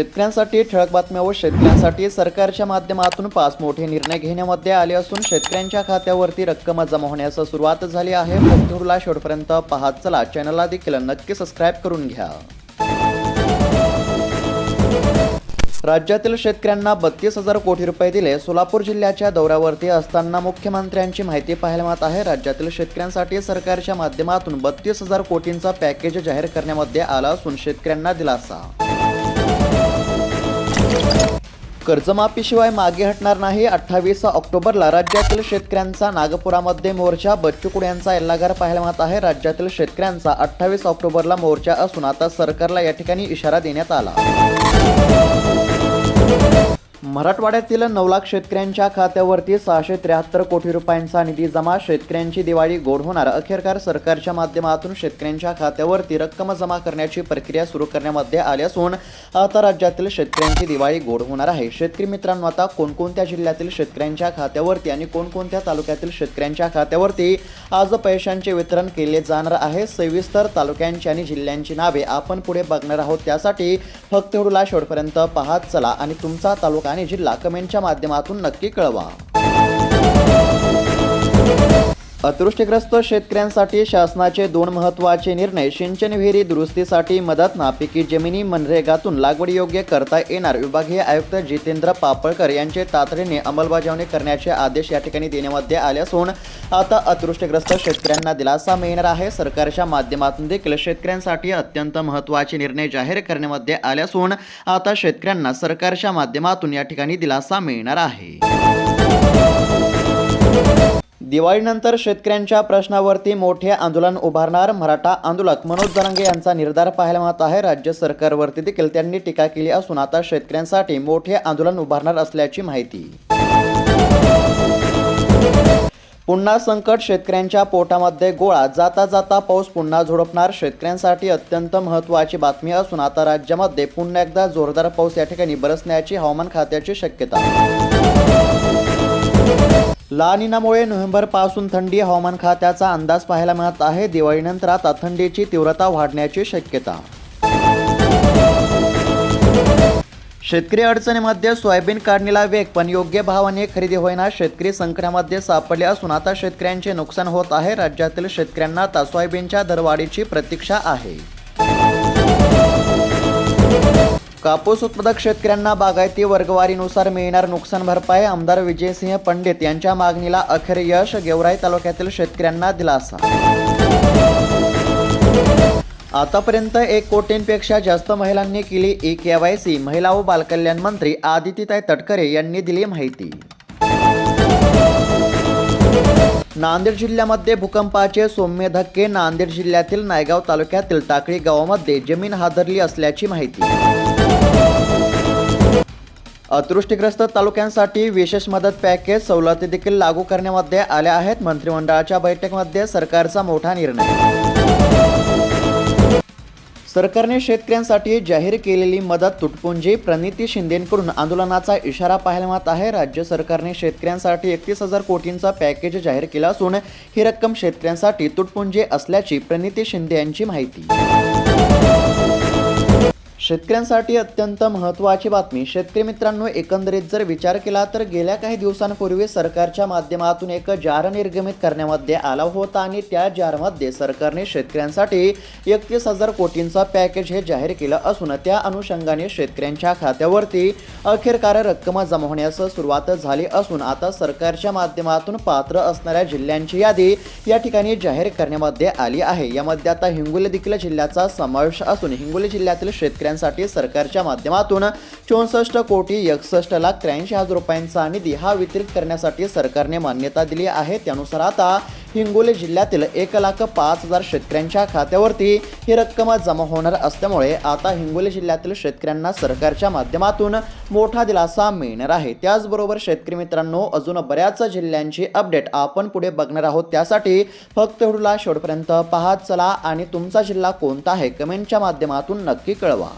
शेतकऱ्यांसाठी ठळक बातम्या व शेतकऱ्यांसाठी सरकारच्या माध्यमातून पाच मोठे निर्णय घेण्यामध्ये आले असून शेतकऱ्यांच्या खात्यावरती रक्कम जमा होण्यास सुरुवात झाली आहे. व्हिडिओला शेवटपर्यंत पाहत चला. चॅनलला देखील नक्की सबस्क्राईब करून घ्या. राज्यातील शेतकऱ्यांना बत्तीस हजार कोटी रुपये दिले. सोलापूर जिल्ह्याच्या दौऱ्यावरती असताना मुख्यमंत्र्यांची माहिती पाहायला मिळत आहे. राज्यातील शेतकऱ्यांसाठी सरकारच्या माध्यमातून बत्तीस हजार कोटींचा पॅकेज जाहीर करण्यामध्ये आला असून शेतकऱ्यांना दिलासा. कर्जमाफीशिवाय मागे हटणार नाही अठ्ठावीस ऑक्टोबरला राज्यातील शेतकऱ्यांचा नागपुरामध्ये मोर्चा. बच्चू कडू यांचा एल्लागार पाहायला मिळत आहे. राज्यातील शेतकऱ्यांचा अठ्ठावीस ऑक्टोबरला मोर्चा असून आता सरकारला या ठिकाणी इशारा देण्यात आला. मराठवाड्यातील नऊ लाख शेतकऱ्यांच्या खात्यावरती सहाशे त्र्याहत्तर कोटी रुपयांचा निधी जमा शेतकऱ्यांची दिवाळी गोड होणार अखेरकार सरकारच्या माध्यमातून शेतकऱ्यांच्या खात्यावरती रक्कम जमा करण्याची प्रक्रिया सुरू करण्यामध्ये आली असून आता राज्यातील शेतकऱ्यांची दिवाळी गोड होणार आहे. शेतकरी मित्रांनो आता कोणकोणत्या जिल्ह्यातील शेतकऱ्यांच्या खात्यावरती आणि कोणकोणत्या तालुक्यातील शेतकऱ्यांच्या खात्यावरती आज पैशांचे वितरण केले जाणार आहे सविस्तर तालुक्यांची आणि जिल्ह्यांची नावे आपण पुढे बघणार आहोत. त्यासाठी फक्त व्हिडिओला शेवटपर्यंत पाहत चला आणि तुमचा तालुका आणि जिल्हा कमेंटच्या माध्यमातून नक्की कळवा. अतृष्टीग्रस्त शेतकऱ्यांसाठी शासनाचे दोन महत्त्वाचे निर्णय सिंचन विहिरी दुरुस्तीसाठी मदत नापिकी जमिनी मनरेगातून लागवड योग्य करता येणार विभागीय आयुक्त जितेंद्र पापळकर यांचे तातडीने अंमलबजावणी करण्याचे आदेश या ठिकाणी देण्यामध्ये आले असून आता अतृष्टीग्रस्त शेतकऱ्यांना दिलासा मिळणार आहे. सरकारच्या माध्यमातून देखील शेतकऱ्यांसाठी अत्यंत महत्त्वाचे निर्णय जाहीर करण्यामध्ये आले असून आता शेतकऱ्यांना सरकारच्या माध्यमातून या ठिकाणी दिलासा मिळणार आहे. दिवाळीनंतर शेतकऱ्यांच्या प्रश्नावरती मोठे आंदोलन उभारणार मराठा आंदोलक. मनोज दरंगे यांचा निर्धार पाहायला मिळत आहे. राज्य सरकारवरती देखील त्यांनी टीका केली असून आता शेतकऱ्यांसाठी मोठे आंदोलन उभारणार असल्याची माहिती. पुन्हा संकट शेतकऱ्यांच्या पोटामध्ये गोळा. जाता जाता पाऊस पुन्हा झोडपणार. शेतकऱ्यांसाठी अत्यंत महत्त्वाची बातमी असून आता राज्यामध्ये पुन्हा एकदा जोरदार पाऊस या ठिकाणी बरसण्याची हवामान खात्याची शक्यता. लानिनामुळे नोव्हेंबरपासून थंडी हवामान खात्याचा अंदाज पाहायला मिळत आहे. दिवाळीनंतर आता थंडीची तीव्रता वाढण्याची शक्यता. शेतकरी अडचणीमध्ये सोयाबीन काढणीला वेग पण योग्य भावाने खरेदी होईना शेतकरी संकटामध्ये सापडले असून आता शेतकऱ्यांचे नुकसान होत आहे. राज्यातील शेतकऱ्यांना आता सोयाबीनच्या दरवाढीची प्रतीक्षा आहे. कापूस उत्पादक शेतकऱ्यांना बागायती वर्गवारीनुसार मिळणार नुकसान भरपाई आमदार विजयसिंह पंडित यांच्या मागणीला अखेर यश गेवराई तालुक्यातील शेतकऱ्यांना दिलासा. आतापर्यंत एक कोटींपेक्षा जास्त महिलांनी केली ई के वाय सी. महिला व बालकल्याण मंत्री आदितीताई तटकरे यांनी दिली माहिती. नांदेड जिल्ह्यामध्ये भूकंपाचे सौम्य धक्के नांदेड जिल्ह्यातील नायगाव तालुक्यातील टाकळी गावामध्ये जमीन हादरली असल्याची माहिती. अतृष्टीग्रस्त तालुक्यांसाठी विशेष मदत पॅकेज सवलती देखील लागू करण्यामध्ये आल्या आहेत. मंत्रिमंडळाच्या बैठकीमध्ये सरकारचा मोठा निर्णय. सरकारने शेतकऱ्यांसाठी जाहीर केलेली मदत तुटपुंजी प्रणिती शिंदेकडून आंदोलनाचा इशारा पाहायला मिळत आहे. राज्य सरकारने शेतकऱ्यांसाठी एकतीस हजार कोटींचा पॅकेज जाहीर केला असून ही रक्कम शेतकऱ्यांसाठी तुटपुंजी असल्याची प्रणिती शिंदे यांची माहिती. शेतकऱ्यांसाठी अत्यंत महत्त्वाची बातमी. शेतकरी मित्रांनो एकंदरीत जर विचार केला तर गेल्या काही दिवसांपूर्वी सरकारच्या माध्यमातून एक जार निर्गमित करण्यामध्ये आला होता आणि त्या जारमध्ये सरकारने शेतकऱ्यांसाठी एकतीस हजार कोटींचा पॅकेज हे जाहीर केलं असून त्या अनुषंगाने शेतकऱ्यांच्या खात्यावरती अखेरकार रक्कम जमा होण्यास सुरुवात झाली असून आता सरकारच्या माध्यमातून पात्र असणाऱ्या जिल्ह्यांची यादी या ठिकाणी जाहीर करण्यामध्ये आली आहे. यामध्ये आता हिंगोली देखील जिल्ह्याचा समावेश असून हिंगोली जिल्ह्यातील शेतकऱ्यांसाठी सरकारच्या माध्यमातून चौसष्ट कोटी एकसष्ट लाख त्र्याऐंशी हजार रुपयांचा निधी हा वितरित करण्यासाठी सरकारने मान्यता दिली आहे. त्यानुसार आता हिंगोली जिल्ह्यातील एक लाख पाच हजार शेतकऱ्यांच्या खात्यावरती ही रक्कम जमा होणार असल्यामुळे आता हिंगोली जिल्ह्यातील शेतकऱ्यांना सरकारच्या माध्यमातून मोठा दिलासा मिळणार आहे. त्याचबरोबर शेतकरी मित्रांनो अजून बऱ्याच जिल्ह्यांची अपडेट आपण पुढे बघणार आहोत. त्यासाठी फक्त व्हिडिओला शेवटपर्यंत पाहत चला आणि तुमचा जिल्हा कोणता आहे कमेंटच्या माध्यमातून नक्की कळवा.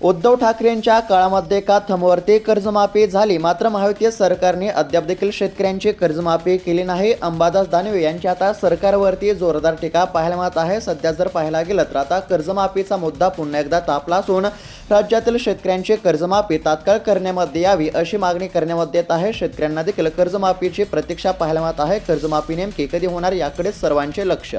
उद्धव ठाकरेंच्या काळामध्ये का थमवरती कर्जमाफी झाली? मात्र महायुतीय सरकारने अद्याप देखील शेतकऱ्यांची कर्जमाफी केली नाही. अंबादास दानवे यांची आता सरकारवरती जोरदार टीका पाहायला मिळत आहे. सध्या जर पाहायला गेलं तर आता कर्जमाफीचा मुद्दा पुन्हा एकदा तापला असून राज्यातील शेतकऱ्यांची कर्जमाफी तात्काळ करण्यामध्ये यावी अशी मागणी करण्यामध्ये येत आहे. शेतकऱ्यांना देखील कर्जमाफीची प्रतीक्षा पाहायला मिळत आहे. कर्जमाफी नेमकी कधी होणार याकडे सर्वांचे लक्ष.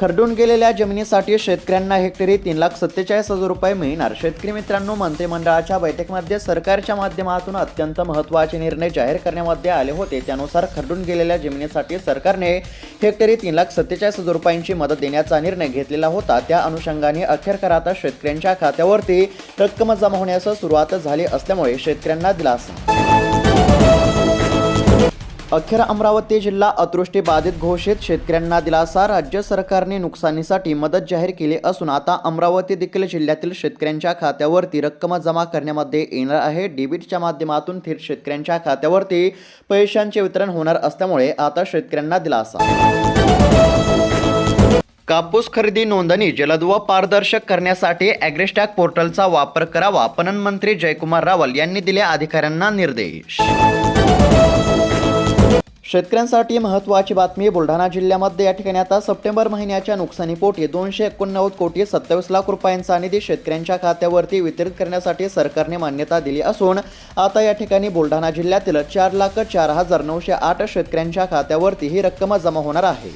खरडून गेलेल्या जमिनीसाठी शेतकऱ्यांना हेक्टरी तीन लाख सत्तेचाळीस हजार रुपये मिळणार. शेतकरी मित्रांनो मंत्रिमंडळाच्या बैठकीमध्ये सरकारच्या माध्यमातून अत्यंत महत्त्वाचे निर्णय जाहीर करण्यामध्ये आले होते. त्यानुसार खरडून गेलेल्या जमिनीसाठी सरकारने हेक्टरी तीन लाख सत्तेचाळीस हजार रुपयांची मदत देण्याचा निर्णय घेतलेला होता. त्या अनुषंगाने अखेरकर आता शेतकऱ्यांच्या खात्यावरती रक्कम जमा होण्यास सुरुवात झाली असल्यामुळे शेतकऱ्यांना दिलासा. अखेर अमरावती जिल्हा अतृष्टी बाधित घोषित. शेतकऱ्यांना दिलासा. राज्य सरकारने नुकसानीसाठी मदत जाहीर केली असून आता अमरावती देखील जिल्ह्यातील शेतकऱ्यांच्या खात्यावरती रक्कम जमा करण्यामध्ये येणार आहे. डेबिटच्या माध्यमातून थेट शेतकऱ्यांच्या खात्यावरती पैशांचे वितरण होणार असल्यामुळे आता शेतकऱ्यांना दिलासा. कापूस खरेदी नोंदणी जलद व पारदर्शक करण्यासाठी ॲग्रेस्टॅक पोर्टलचा वापर करावा पणन मंत्री जयकुमार रावल यांनी दिले अधिकाऱ्यांना निर्देश. शेतकऱ्यांसाठी महत्त्वाची बातमी बुलढाणा जिल्ह्यामध्ये या ठिकाणी आता सप्टेंबर महिन्याच्या नुकसानीपोटी दोनशे एकोणनव्वद कोटी सत्तावीस लाख रुपयांचा निधी शेतकऱ्यांच्या खात्यावरती वितरित करण्यासाठी सरकारने मान्यता दिली असून आता या ठिकाणी बुलढाणा जिल्ह्यातील चार लाख चार हजार नऊशे आठ शेतकऱ्यांच्या खात्यावरती ही रक्कम जमा होणार आहे.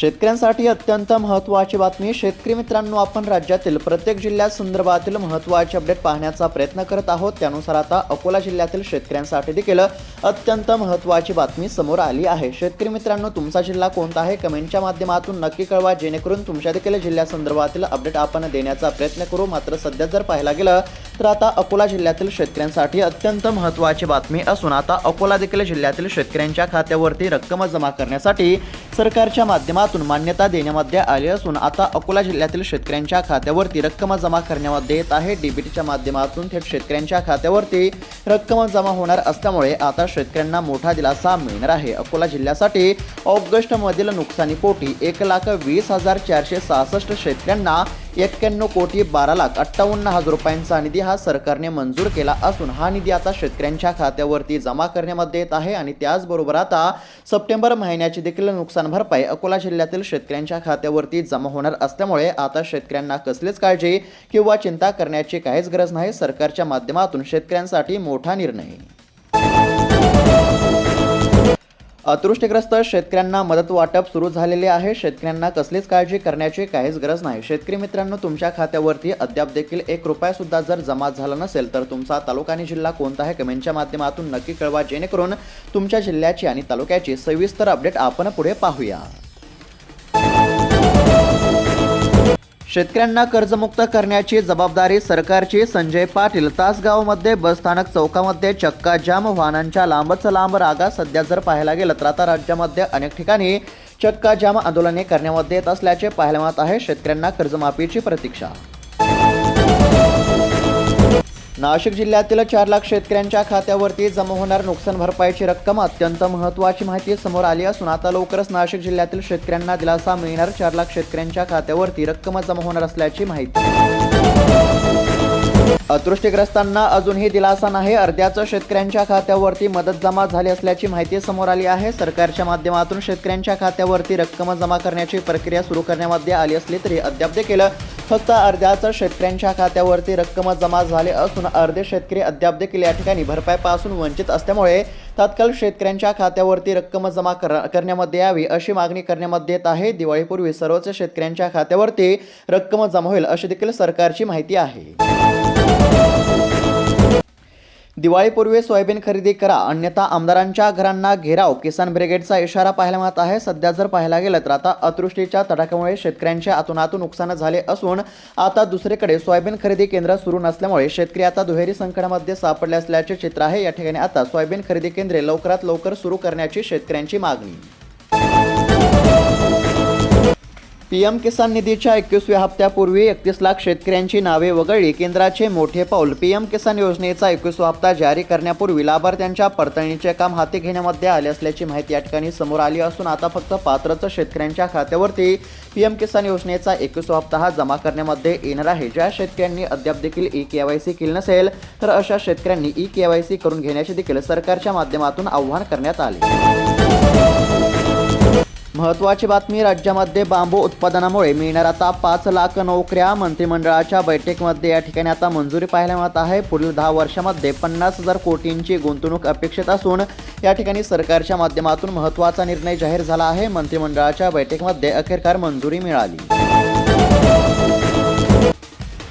शेतकऱ्यांसाठी अत्यंत महत्त्वाची बातमी. शेतकरी मित्रांनो आपण राज्यातील प्रत्येक जिल्ह्यात संदर्भातील महत्त्वाचे अपडेट पाहण्याचा प्रयत्न करत आहोत. त्यानुसार आता अकोला जिल्ह्यातील शेतकऱ्यांसाठी देखील अत्यंत महत्त्वाची बातमी समोर आली आहे. शेतकरी मित्रांनो तुमचा जिल्हा कोणता आहे? कमेंटच्या माध्यमातून नक्की कळवा. जेणेकरून तुमच्या देखील जिल्ह्यासंदर्भातील अपडेट आपण देण्याचा प्रयत्न करू. मात्र सध्या जर पाहायला गेलं तर आता अकोला जिल्ह्यातील शेतकऱ्यांसाठी अत्यंत महत्त्वाची बातमी असून आता अकोला देखील जिल्ह्यातील शेतकऱ्यांच्या खात्यावरती रक्कम जमा करण्यासाठी सरकारच्या माध्यमातून मान्यता देण्यामध्ये आली असून आता अकोला जिल्ह्यातील शेतकऱ्यांच्या खात्यावरती रक्कम जमा करण्यामध्ये येत आहे. डीबीटीच्या माध्यमातून थेट शेतकऱ्यांच्या खात्यावरती रक्कम जमा होणार असल्यामुळे आता शेतकऱ्यांना मोठा दिलासा मिळणार आहे. अकोला जिल्ह्यासाठी ऑगस्टमधील नुकसानीपोटी एक लाख वीस हजार चारशे सहासष्ट शेतकऱ्यांना एक्क्याण्णव कोटी बारा लाख अठ्ठावन्न हजार रुपयांचा निधी हा सरकारने मंजूर केला असून हा निधी आता शेतकऱ्यांच्या खात्यावरती जमा करण्यामध्ये येत आहे आणि त्याचबरोबर आता सप्टेंबर महिन्याची देखील नुकसान भरपाई अकोला जिल्ह्यातील शेतकऱ्यांच्या खात्यावरती जमा होणार असल्यामुळे आता शेतकऱ्यांना कसलीच काळजी किंवा चिंता करण्याची काहीच गरज नाही. सरकारच्या माध्यमातून शेतकऱ्यांसाठी मोठा निर्णय. अतृष्टीग्रस्त शेतकऱ्यांना मदत वाटप सुरू झालेले आहे. शेतकऱ्यांना कसलीच काळजी करण्याची काहीच गरज नाही. शेतकरी मित्रांनो तुमच्या खात्यावरती अद्याप देखील एक रुपया सुद्धा जर जमा झाला नसेल तर तुमचा तालुका आणि जिल्हा कोणता आहे कमेंटच्या माध्यमातून नक्की कळवा. जेणेकरून तुमच्या जिल्ह्याची आणि तालुक्याची सविस्तर अपडेट आपण पुढे पाहूया. शेतकऱ्यांना कर्जमुक्त करण्याची जबाबदारी सरकारची. संजय पाटील तासगावमध्ये बसस्थानक चौकामध्ये चक्का जाम वाहनांच्या लांबच लांब रागा सध्या जर पाहायला गेलं तर आता राज्यामध्ये अनेक ठिकाणी चक्का जाम आंदोलने करण्यामध्ये येत असल्याचे पाहायला मिळत आहे. शेतकऱ्यांना कर्जमाफीची प्रतीक्षा नाशिक जिल्ह्यातील चार लाख शेतकऱ्यांच्या खात्यावरती जमा होणार नुकसान भरपाईची रक्कम अत्यंत महत्त्वाची माहिती समोर आली असून आता लवकरच नाशिक जिल्ह्यातील शेतकऱ्यांना दिलासा मिळणार. चार लाख शेतकऱ्यांच्या खात्यावरती रक्कम जमा होणार असल्याची माहिती. अतृष्टीग्रस्तांना अजूनही दिलासा नाही. अर्ध्याच शेतकऱ्यांच्या खात्यावरती मदत जमा झाली असल्याची माहिती समोर आली आहे. सरकारच्या माध्यमातून शेतकऱ्यांच्या खात्यावरती रक्कम जमा करण्याची प्रक्रिया सुरू करण्यामध्ये आली असली तरी अद्याप देखील फक्त अर्ध्याच शेतकऱ्यांच्या खात्यावरती रक्कम जमा झाली असून अर्धे शेतकरी अद्याप देखील या ठिकाणी भरपाईपासून वंचित असल्यामुळे तात्काळ शेतकऱ्यांच्या खात्यावरती रक्कम जमा कर करण्यामध्ये यावी अशी मागणी करण्यामध्ये येत आहे. दिवाळीपूर्वी सर्वच शेतकऱ्यांच्या खात्यावरती रक्कम जमा होईल अशी देखील सरकारची माहिती आहे. दिवाळीपूर्वी सोयाबीन खरेदी करा. अन्यथा आमदारांच्या घरांना घेराव. किसान ब्रिगेडचा इशारा पाहायला मिळत आहे. सध्या जर पाहायला गेलं तर आता अतिवृष्टीच्या तडाख्यामुळे शेतकऱ्यांच्या आतूनातून नुकसान झाले असून आता दुसरीकडे सोयाबीन खरेदी केंद्र सुरू नसल्यामुळे शेतकरी आता दुहेरी संकटामध्ये सापडले असल्याचे चित्र आहे. या ठिकाणी आता सोयाबीन खरेदी केंद्रे लवकरात लवकर सुरू करण्याची शेतकऱ्यांची मागणी. पी एम किसान निधीच्या एकवीसव्या हप्त्यापूर्वी एकतीस लाख शेतकऱ्यांची नावे वगळली. केंद्राचे मोठे पाऊल पी एम किसान योजनेचा एकवीसवा हप्ता जारी करण्यापूर्वी लाभार्थ्यांच्या पडताळणीचे काम हाती घेण्यामध्ये आले असल्याची माहिती या ठिकाणी समोर आली असून आता फक्त पात्रच शेतकऱ्यांच्या खात्यावरती पी एम किसान योजनेचा एकवीसवा हप्ता हा जमा करण्यामध्ये येणार आहे. ज्या शेतकऱ्यांनी अद्याप देखील ई के वाय सी केली नसेल तर अशा शेतकऱ्यांनी ई के वाय सी करून घेण्याचे देखील सरकारच्या माध्यमातून आव्हान करण्यात आले. महत्त्वाची बातमी राज्यामध्ये बांबू उत्पादनामुळे मिळणार आता पाच लाख नोकऱ्या. मंत्रिमंडळाच्या बैठकीमध्ये या ठिकाणी आता मंजुरी पाहायला मिळत आहे. पुढील दहा वर्षामध्ये पन्नास हजार कोटींची गुंतवणूक अपेक्षित असून या ठिकाणी सरकारच्या माध्यमातून महत्त्वाचा निर्णय जाहीर झाला आहे. मंत्रिमंडळाच्या बैठकीमध्ये अखेरकार मंजुरी मिळाली.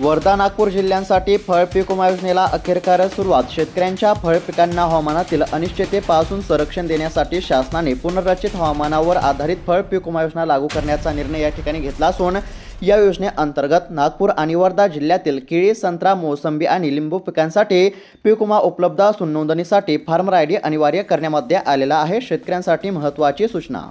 वर्धा नागपूर जिल्ह्यांसाठी फळपीक विमा योजनेला अखेरकार सुरुवात. शेतकऱ्यांच्या फळ पिकांना हवामानातील अनिश्चिततेपासून संरक्षण देण्यासाठी शासनाने पुनर्रचित हवामानावर आधारित फळपीक विमा योजना लागू करण्याचा निर्णय या ठिकाणी घेतला असून या योजनेअंतर्गत नागपूर आणि वर्धा जिल्ह्यातील केळी संत्रा मोसंबी आणि लिंबू पिकांसाठी पीक विमा उपलब्ध असून नोंदणीसाठी फार्मर आय डी अनिवार्य करण्यामध्ये आलेला आहे. शेतकऱ्यांसाठी महत्त्वाची सूचना.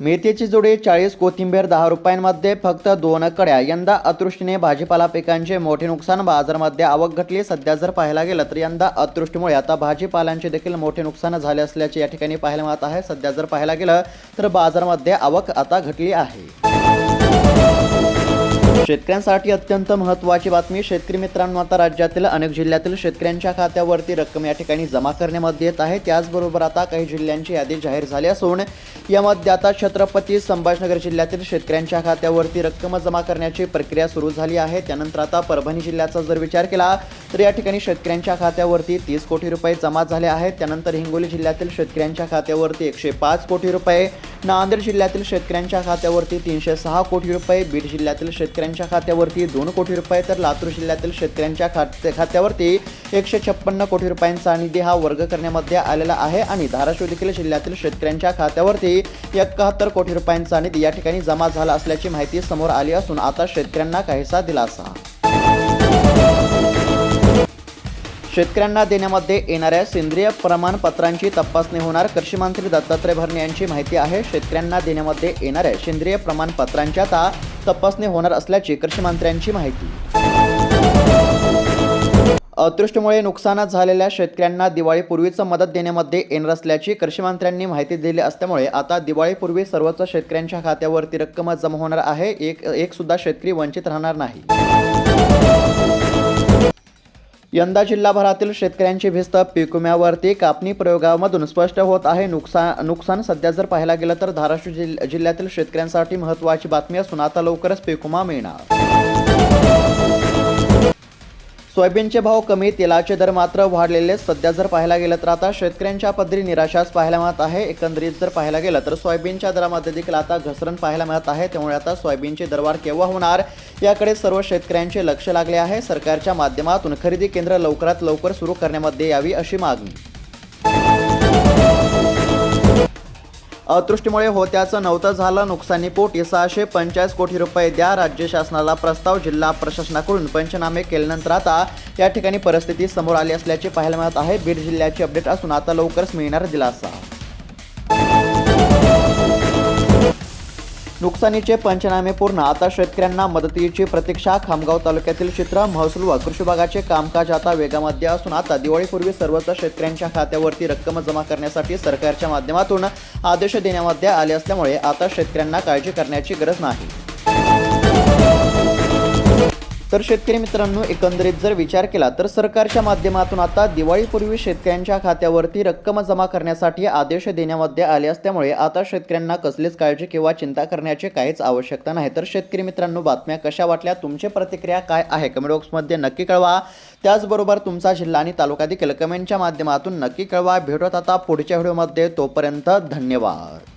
मेथीची जोडी चाळीस कोथिंबीर दहा रुपयांमध्ये फक्त दोन कड्या. यंदा अतृष्टीने भाजीपाला पिकांचे मोठे नुकसान. बाजारामध्ये आवक घटली. सध्या जर पाहायला गेलं तर यंदा अतृष्टीमुळे आता भाजीपाल्यांचे देखील मोठे नुकसान झाले असल्याचे या ठिकाणी पाहायला मिळत आहे. सध्या जर पाहायला गेलं तर बाजारामध्ये आवक आता घटली आहे. शेतकऱ्यांसाठी अत्यंत महत्त्वाची बातमी. शेतकरी मित्रांनो आता राज्यातील अनेक जिल्ह्यातील शेतकऱ्यांच्या खात्यावरती रक्कम या ठिकाणी जमा करण्यामध्ये येत आहे. त्याचबरोबर आता काही जिल्ह्यांची यादी जाहीर झाली असून यामध्ये आता छत्रपती संभाजनगर जिल्ह्यातील शेतकऱ्यांच्या खात्यावरती रक्कम जमा करण्याची प्रक्रिया सुरू झाली आहे. त्यानंतर आता परभणी जिल्ह्याचा जर विचार केला तर या ठिकाणी शेतकऱ्यांच्या खात्यावरती तीस कोटी रुपये जमा झाले आहेत. त्यानंतर हिंगोली जिल्ह्यातील शेतकऱ्यांच्या खात्यावरती एकशे पाच कोटी रुपये नांदेड जिल्ह्यातील शेतकऱ्यांच्या खात्यावरती तीनशे सहा कोटी रुपये बीड जिल्ह्यातील शेतकऱ्यांच्या खात्यावरती दोन कोटी रुपये तर लातूर जिल्ह्यातील शेतकऱ्यांच्या खात्या खात्यावरती एकशे छप्पन्न कोटी रुपयांचा निधी हा वर्ग करण्यामध्ये आलेला आहे आणि धाराशिव देखील जिल्ह्यातील शेतकऱ्यांच्या खात्यावरती एकाहत्तर कोटी रुपयांचा निधी या ठिकाणी जमा झाला असल्याची माहिती समोर आली असून आता शेतकऱ्यांना काहीसा दिलासा. शेतकऱ्यांना देण्यामध्ये येणाऱ्या सेंद्रिय प्रमाणपत्रांची तपासणी होणार कृषी मंत्री दत्तात्रय भरणे यांची माहिती आहे. शेतकऱ्यांना देण्यामध्ये येणाऱ्या सेंद्रिय प्रमाणपत्रांच्या आता तपासणी होणार असल्याची कृषी मंत्र्यांची माहिती. अतृष्टीमुळे नुकसानात झालेल्या शेतकऱ्यांना दिवाळीपूर्वीच मदत देण्यामध्ये येणार असल्याची कृषी मंत्र्यांनी माहिती दिली असल्यामुळे आता दिवाळीपूर्वी सर्वच शेतकऱ्यांच्या खात्यावरती रक्कम जमा होणार आहे. एक एक सुद्धा शेतकरी वंचित राहणार नाही. यंदा जिल्हाभरातील शेतकऱ्यांची भिस्त पिकुम्यावरती कापणी प्रयोगामधून स्पष्ट होत आहे. नुकसान नुकसान सध्या जर पाहायला गेलं तर धाराशिव जिल्ह्यातील शेतकऱ्यांसाठी महत्त्वाची बातमी असून आता लवकरच पिकुमा मिळणार. सोयाबीनचे भाव कमी तेलाचे दर मात्र वाढलेले. सध्या जर पाहायला गेलं तर आता शेतकऱ्यांच्या पदरी निराशाच पाहायला मिळत आहे. एकंदरीत जर पाहायला गेलं तर सोयाबीनच्या दरामध्ये देखील आता घसरण पाहायला मिळत आहे. त्यामुळे आता सोयाबीनचे दरवाढ केव्हा होणार याकडे सर्व शेतकऱ्यांचे लक्ष लागले आहे. सरकारच्या माध्यमातून खरेदी केंद्र लवकरात लवकर सुरू करण्यामध्ये यावी अशी मागणी. अतृष्टीमुळे होत्याचं नव्हतं झालं नुकसानीपोटी सहाशे पंचाळीस कोटी रुपये द्या राज्य शासनाला प्रस्ताव. जिल्हा प्रशासनाकडून पंचनामे केल्यानंतर आता या ठिकाणी परिस्थिती समोर आली असल्याचे पाहायला मिळत आहे. बीड जिल्ह्याची अपडेट असून आता लवकरच मिळणार दिलासा. नुकसानीचे पंचनामे पूर्ण. आता शेतकऱ्यांना मदतीची प्रतीक्षा. खामगाव तालुक्यातील चित्र महसूल व कृषी विभागाचे कामकाज आता वेगामध्ये असून आता दिवाळीपूर्वी सर्वच शेतकऱ्यांच्या खात्यावरती रक्कम जमा करण्यासाठी सरकारच्या माध्यमातून आदेश देण्यामध्ये आले असल्यामुळे आता शेतकऱ्यांना काळजी करण्याची गरज नाही. तर शेतकरी मित्रांनो एकंदरीत जर विचार केला तर सरकारच्या माध्यमातून आता दिवाळीपूर्वी शेतकऱ्यांच्या खात्यावरती रक्कम जमा करण्यासाठी आदेश देण्यामध्ये आले असल्यामुळे आता शेतकऱ्यांना कसलीच काळजी किंवा चिंता करण्याची काहीच आवश्यकता नाही. तर शेतकरी मित्रांनो बातम्या कशा वाटल्या? तुमची प्रतिक्रिया काय आहे? कमेंट बॉक्समध्ये नक्की कळवा. त्याचबरोबर तुमचा जिल्हा आणि तालुका देखील कमेंटच्या माध्यमातून नक्की कळवा. भेटत आता पुढच्या व्हिडिओमध्ये. तोपर्यंत धन्यवाद.